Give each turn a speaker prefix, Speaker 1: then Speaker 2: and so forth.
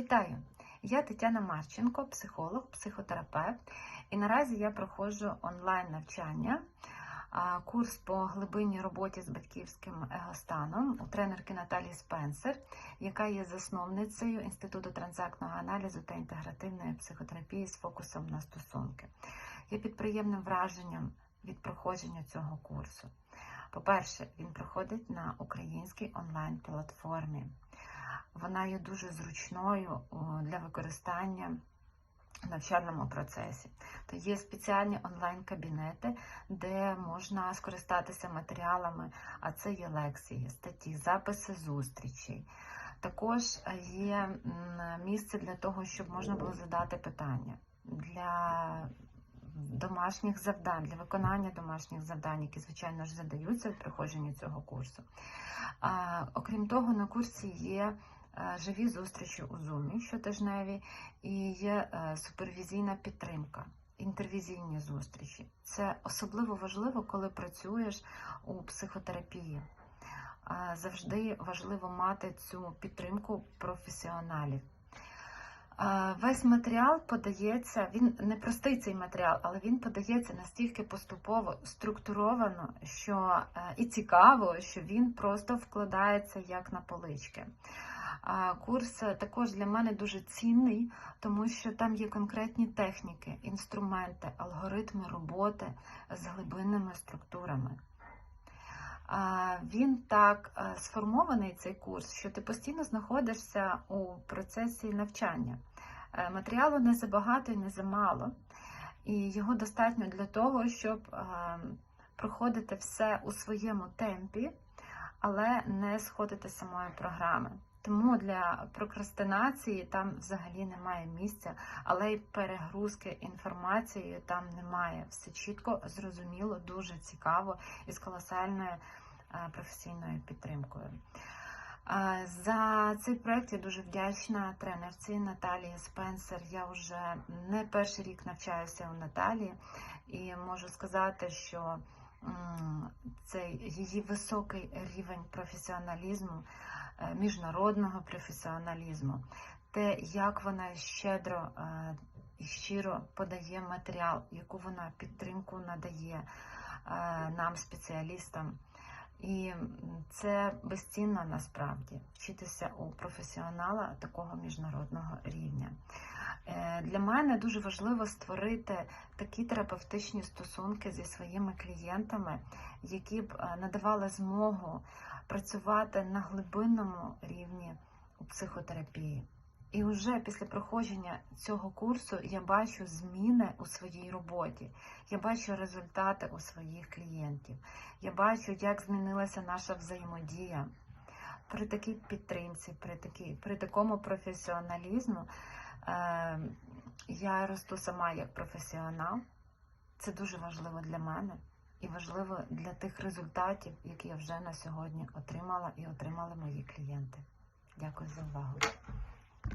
Speaker 1: Вітаю! Я Тетяна Марченко, психолог, психотерапевт, і наразі я проходжу онлайн навчання, курс по глибинній роботі з батьківським егостаном у тренерки Наталії Спенсер, яка є засновницею Інституту транзактного аналізу та інтегративної психотерапії з фокусом на стосунки. Я під приємним враженням від проходження цього курсу. По-перше, він проходить на українській онлайн-платформі. Вона є дуже зручною для використання в навчальному процесі. То є спеціальні онлайн-кабінети, де можна скористатися матеріалами, а це є лекції, статті, записи зустрічей. Також є місце для того, щоб можна було задати питання для домашніх завдань, для виконання домашніх завдань, які, звичайно ж, задаються в проходженні цього курсу. А, окрім того, на курсі є живі зустрічі у Zoom щотижневі і є е, супервізійна підтримка. Інтервізійні зустрічі. Це особливо важливо, коли працюєш у психотерапії. Завжди важливо мати цю підтримку професіоналів. Весь матеріал подається, він не простий цей матеріал, але він подається настільки поступово структуровано, що е, і цікаво, що він просто вкладається як на полички. Курс е, також для мене дуже цінний, тому що там є конкретні техніки, інструменти, алгоритми роботи з глибинними структурами. Він так е, сформований, цей курс, що ти постійно знаходишся у процесі навчання. Е, Матеріалу не забагато і не замало, і його достатньо для того, щоб е, проходити все у своєму темпі, але не сходити з самої програми. Тому для прокрастинації там взагалі немає місця, але й перегрузки інформацією там немає. Все чітко, зрозуміло, дуже цікаво і з колосальною е, професійною підтримкою. Е, За цей проект я дуже вдячна тренерці Наталії Спенсер. Я вже не перший рік навчаюся у Наталії і можу сказати, що цей її високий рівень професіоналізму, е, міжнародного професіоналізму, те, як вона щедро е, і щиро подає матеріал, яку вона підтримку надає е, нам, спеціалістам. І це безцінно насправді вчитися у професіонала такого міжнародного рівня. Е, Для мене дуже важливо створити такі терапевтичні стосунки зі своїми клієнтами, які б е, надавали змогу працювати на глибинному рівні у психотерапії. І вже після проходження цього курсу я бачу зміни у своїй роботі, я бачу результати у своїх клієнтів, я бачу, як змінилася наша взаємодія. При такій підтримці, при, такій, при такому професіоналізму е, я росту сама як професіонал. Це дуже важливо для мене і важливо для тих результатів, які я вже на сьогодні отримала і отримали мої клієнти. Дякую за увагу.